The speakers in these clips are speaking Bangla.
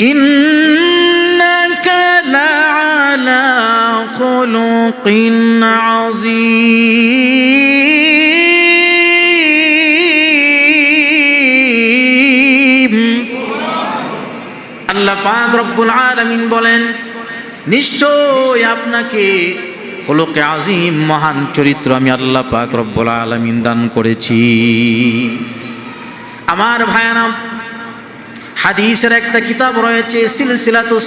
إنك لعلى خلق عظيم আল্লাহ পাক রব্বুল আলামিন বলেন নিশ্চয় আপনাকে হলোকে আজিম মহান চরিত্র আমি আল্লাহ পাক রব্বুল আলামিন দান করেছি আমার ভায়ানাম হাদিসের একটা কিতাব রয়েছে, সিলসিলাতু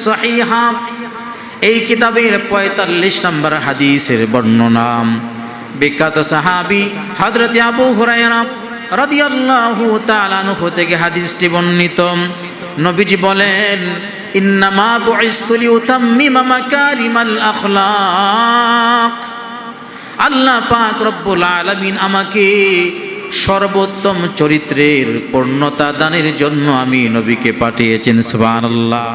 এই কিতাবের পঁয়তাল্লিশ নম্বর হাদিসের বর্ণনা। বিখ্যাত সাহাবি হযরত আবু হুরায়রা থেকে হাদিসটি বর্ণিত। নবীজি বলেন আল্লাহ পাক রব্বুল আলামিন আমাকে সর্বোত্তম চরিত্রের পূর্ণতা দানের জন্য আমি নবীকে পাঠিয়েছেন, সুবহানাল্লাহ।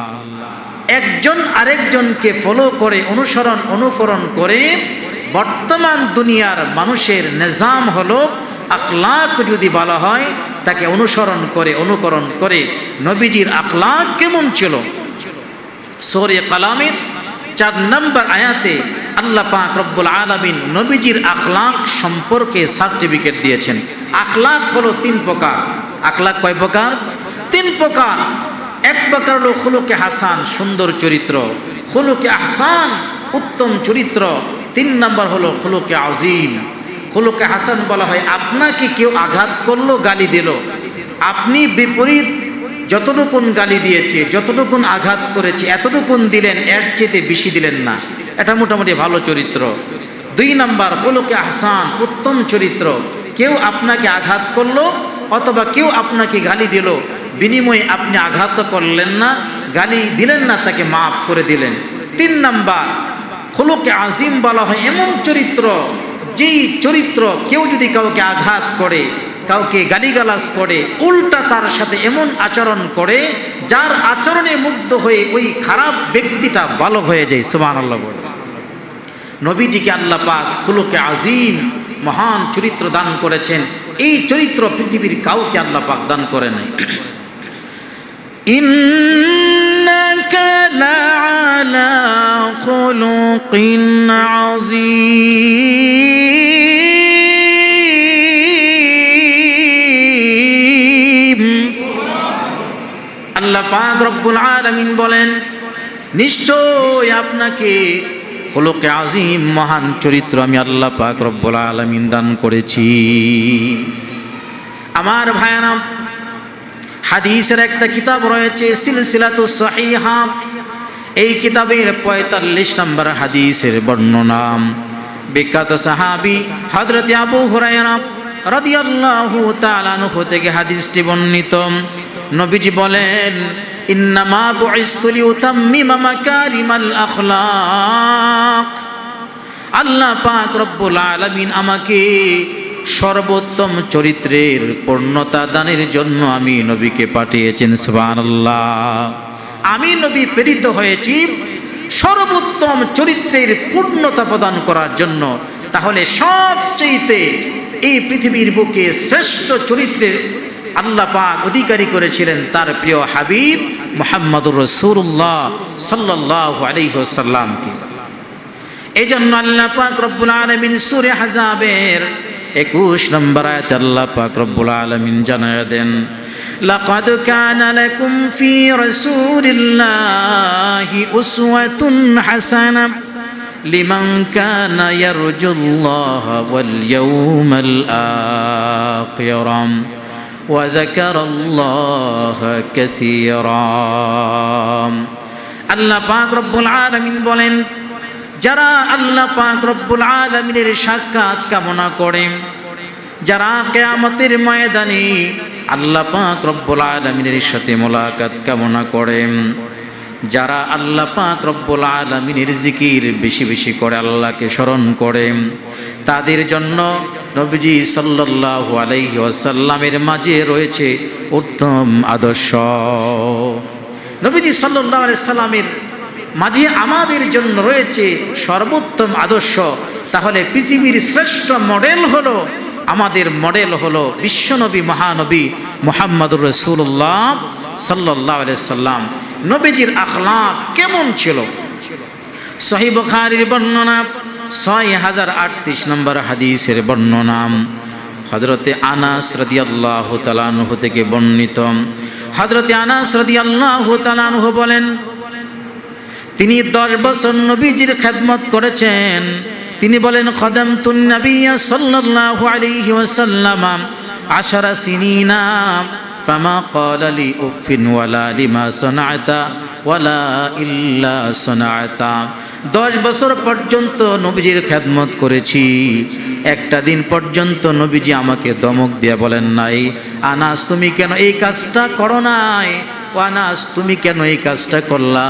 একজন আরেকজনকে ফলো করে, অনুসরণ, অনুকরণ করে বর্তমান দুনিয়ার মানুষের নিজাম হলো, আখলাক যদি বলা হয়, তাকে অনুসরণ করে, অনুকরণ করে নবীজির আখলাক কেমন ছিল? সোরে কালামের চার নম্বর আয়াতে আল্লাহ পাক রব্বুল আলামিন নবীজির আখলাক সম্পর্কে সার্টিফিকেট দিয়েছেন। আখলাক হলো তিন প্রকার। আখলাক কয় প্রকার? তিন প্রকার। এক প্রকার হলো খুলুকে হাসান, সুন্দর চরিত্র। খুলুকে আহসান, উত্তম চরিত্র। তিন নম্বর হলো খুলুকে আজিম খুলুকে হাসান বলা হয়, আপনাকে কেউ আঘাত করল, গালি দিল। আপনি বিপরীত যতটুকুন গালি দিয়েছে, যতটুকুন আঘাত করেছে, এতটুকুন দিলেন, এর চেয়ে বেশি দিলেন না। এটা মোটামুটি ভালো চরিত্র। দুই নাম্বার হলোকে আহসান, উত্তম চরিত্র। কেউ আপনাকে আঘাত করল অথবা কেউ আপনাকে গালি দিল, বিনিময়ে আপনি আঘাত করলেন না, গালি দিলেন না, তাকে মাফ করে দিলেন। তিন নাম্বার হলোকে আজিম বলা হয় এমন চরিত্র, যেই চরিত্র কেউ যদি কাউকে আঘাত করে, কাউকে গালিগালাজ করে, উল্টা তার সাথে এমন আচরণ করে, যার আচরণে মুগ্ধ হয়ে ওই খারাপ ব্যক্তিটা ভালো হয়ে যায়। সুমান আল্লাহ নবীজিকে আল্লাহ পাক খুলুকে আজিম মহান চরিত্র দান করেছেন। এই চরিত্র পৃথিবীর কাউকে আল্লাহ পাক দান করে নাই। আল্লাহ পাক রব্বুল আলমিন বলেন, নিশ্চয় আপনাকে হলোকে আজিম, মহান চরিত্র আমি আল্লাহ পাক রব্বুল আলামিন দান করেছি। আমার ভায়ানাম হাদিসের একটা কিতাব রয়েছে, সিলসিলাতু সহিহা। এই কিতাবের পঁয়তাল্লিশ নম্বর হাদিসের বর্ণনা। বিখ্যাত সাহাবি হযরত আবু হুরায়রা রাদিয়াল্লাহু তাআলা থেকে হাদিসটি বর্ণিত। নবীজি বলেন ইন্নামা আল্লাহ পাক রব্বুল আলামিন আমাকে সর্বোত্তম চরিত্রের পূর্ণতা দানের জন্য আমি নবীকে পাঠিয়েছেন, সুবহানাল্লাহ। আমি নবী প্রেরিত হয়েছি সর্বোত্তম চরিত্রের পূর্ণতা প্রদান করার জন্য। তাহলে সবচেয়েতে এই পৃথিবীর বুকে শ্রেষ্ঠ চরিত্রের আল্লাহ পাক অধিকারী করেছিলেন তার প্রিয় হাবিব মোহাম্মদুর রসুল্লাহ সাল্লাহ আলহিহসাল্লামকে এই জন্য আল্লাহ পাক রব্বুল আলমিন সুরে হাজাবের একুশ নম্বর আয়াত আল্লাহ পাক রব্বুল আলমিন জানায় দেন لقد كان لكم في رسول الله أسوة حسنة لمن كان يرجو الله واليوم الآخر وذكر الله كثيرا আল্লাহ পাক রব্বুল আলামিন বলেন যারা আল্লাহ পাক রব্বুল আলামিনের সাক্ষাৎ কামনা করে যারা কেয়ামতের ময়দানে আল্লাহ পাক রব্বুল আলামিনের সাথে মোলাকাত কামনা করেন যারা আল্লাহ পাক রব্বুল আলামিনের জিকির বেশি বেশি করে আল্লাহকে স্মরণ করে তাদের জন্য নবীজি সাল্লাল্লাহু আলাইহি ওয়াসাল্লামের মাঝে রয়েছে উত্তম আদর্শ। নবীজি সাল্লাল্লাহু আলাইহি সাল্লামের মাঝে আমাদের জন্য রয়েছে সর্বোত্তম আদর্শ। তাহলে পৃথিবীর শ্রেষ্ঠ মডেল হলো, আমাদের মডেল হলো বিশ্বনবী মহানবী মোহাম্মদুর রসুল্লাহ সাল্লাহ সাল্লাম নবীজির আখলাক কেমন ছিল? সহি বুখারীর বর্ণনা ছয় হাজার আটত্রিশ নম্বর হাদিসের বর্ণনা হজরতে আনাস রাদিয়াল্লাহ তালানহু থেকে বর্ণিত। হজরতে আনাস রাদিয়াল্লাহ তালানহু বলেন, তিনি দশ বছর নবীজির খেদমত করেছেন। তিনি বলেন খদম তুন নবিয়া সাল্লাল্লাহু আলাইহি ওয়াসাল্লাম আশারা সিনিনা, ফামা ক্বালা লি উফিন ওয়ালা লিমা সানাআতা ওয়ালা ইল্লা সানাআতা। দশ বছর পর্যন্ত নবীজির খেদমত করেছি। একটা দিন পর্যন্ত নবীজি আমাকে দমক দিয়ে বলেন নাই, আনাস, তুমি কেন এই কাজটা করো নাই? আনাস, তুমি কেন এই কাজটা করলা?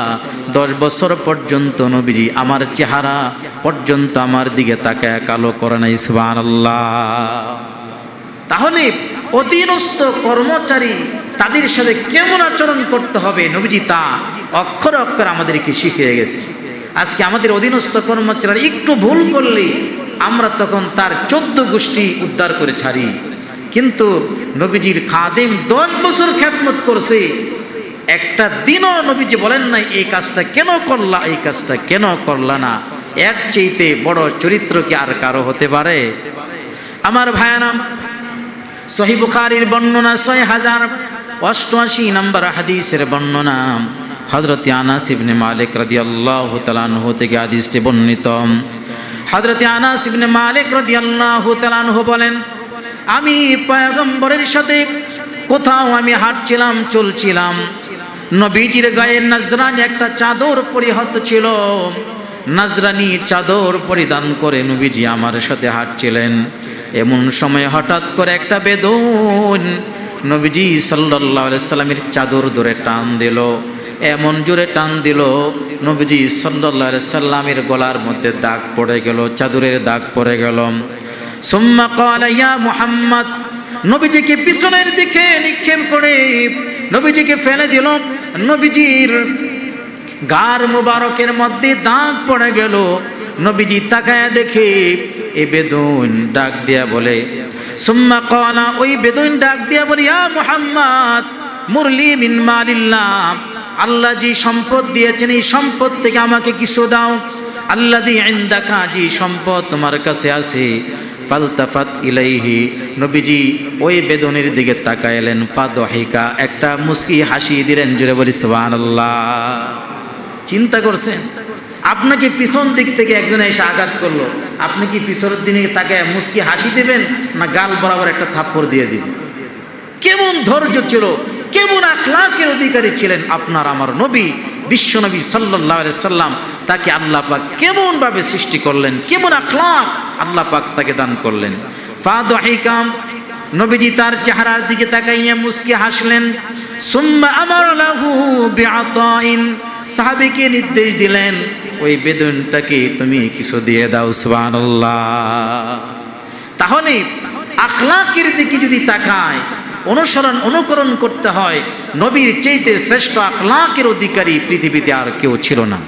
দশ বছর পর্যন্ত নবীজি আমার চেহারা পর্যন্ত আমার দিকে তাকায়, কালো করে নাই সুবান তাহলে অধীনস্থ কর্মচারী তাদের সাথে কেমন আচরণ করতে হবে? নবীজি তা অক্ষর অক্ষর আমাদেরকে শিখিয়ে গেছে। আজকে আমাদের অধীনস্থ কর্মচারী একটু ভুল করলে আমরা তখন তার চোদ্দ গোষ্ঠী উদ্ধার করে ছাড়ি। কিন্তু নবীজির খাদেম দশ বছর খ্যাতমত করছে। একটা দিনও নবীজি বলেন নাই, এই কাজটা কেন করলা, এই কাজটা কেন করলা না? এর চেয়েতে বড় চরিত্র কি আর কারও হতে পারে? আমার ভায়ানাম সহি বুখারির বর্ণনা ছয় হাজার অষ্টআশি নম্বর হাদিসের বর্ণনা। হজরত আনাস ইবনে মালিক রাদিয়াল্লাহু তাআলাহু থেকে হাদিসটি বর্ণিত। হজরত আনাস ইবনে মালিক রাদিয়াল্লাহু তাআলাহু বলেন, আমি পয়গম্বরের সাথে কোথাও আমি হাঁটছিলাম, চলছিলাম। নবীজির গায়ে নাজরানি একটা চাদর পরিহত ছিল। নাজরানি চাদর পরিধান করে নবীজি আমার সাথে হাঁটছিলেন। এমন সময় হঠাৎ করে একটা বেদন নবীজি সাল্লাহ সাল্লামের চাদর ধরে টান দিল। এমন জোরে টান দিল, নবীজি সাল্লাহ সাল্লামের গলার মধ্যে দাগ পড়ে গেল, চাদরের দাগ পড়ে গেল। সুম্মা কালা ইয়া মুহাম্মদ, নবীজিকে পিছনের দিকে নিক্ষেপ করে নবীজিকে ফেলে দিল। নবীজির গার মুবারকের মধ্যে দাগ পড়ে গেল। নবীজি তাকায় দেখে এ বেদুন ডাক দিয়া বলে, সুম্মা কলা ওই বেদুন ডাক দিয়া বলে, ইয়া মুহাম্মদ, মুরলি মিন মালিল্লাহ আল্লাহ জি সম্পদ দিয়েছেন, এই সম্পদ থেকে আমাকে কিছু দাও। আল্লাহ দি ইন্দাকা জি সম্পদ তোমার কাছে আছে, ফালতাফাত ইলাইহি। নবীজি ওই বেদনের দিকে তাকাইলেন, ফাদহিকা। একটা মুস্কি হাসি দিলেন জুড়ে বলি, সুবহানাল্লাহ। চিন্তা করছেন? আপনাকে পিছন দিক থেকে একজন এসে আঘাত করল। আপনি কি পিছনের দিনে তাকে মুস্কি হাসি দেবেন, না গাল বরাবর একটা থাপ্পড় দিয়ে দিবেন? কেমন ধৈর্য ছিল? কেমন আখলাকের অধিকারী ছিলেন আপনার আমার নবী বিশ্বনবী সাল্লাহ সাল্লাম, তাকে আল্লাহ পাক কেমন ভাবে সৃষ্টি করলেন, কেমন আখলাক আল্লাহ পাক তাকে দান করলেন। ফাদহিকাম নবীজি তার চেহারার দিকে তাকাইয়া মুস্কি হাসলেন, সুম্মা আমার লাহু বিআতাইন, সাহাবীকে নির্দেশ দিলেন, ওই বেদনটাকে তুমি কিছু দিয়ে দাও, সুবহানাল্লাহ। তাহলে আখলাকের দিকে যদি তাকায় অনুসরণ অনুকরণ করতে হয়। নবীর চেয়েতে শ্রেষ্ঠ আখলাকের অধিকারী পৃথিবীতে আর কেউ ছিল না।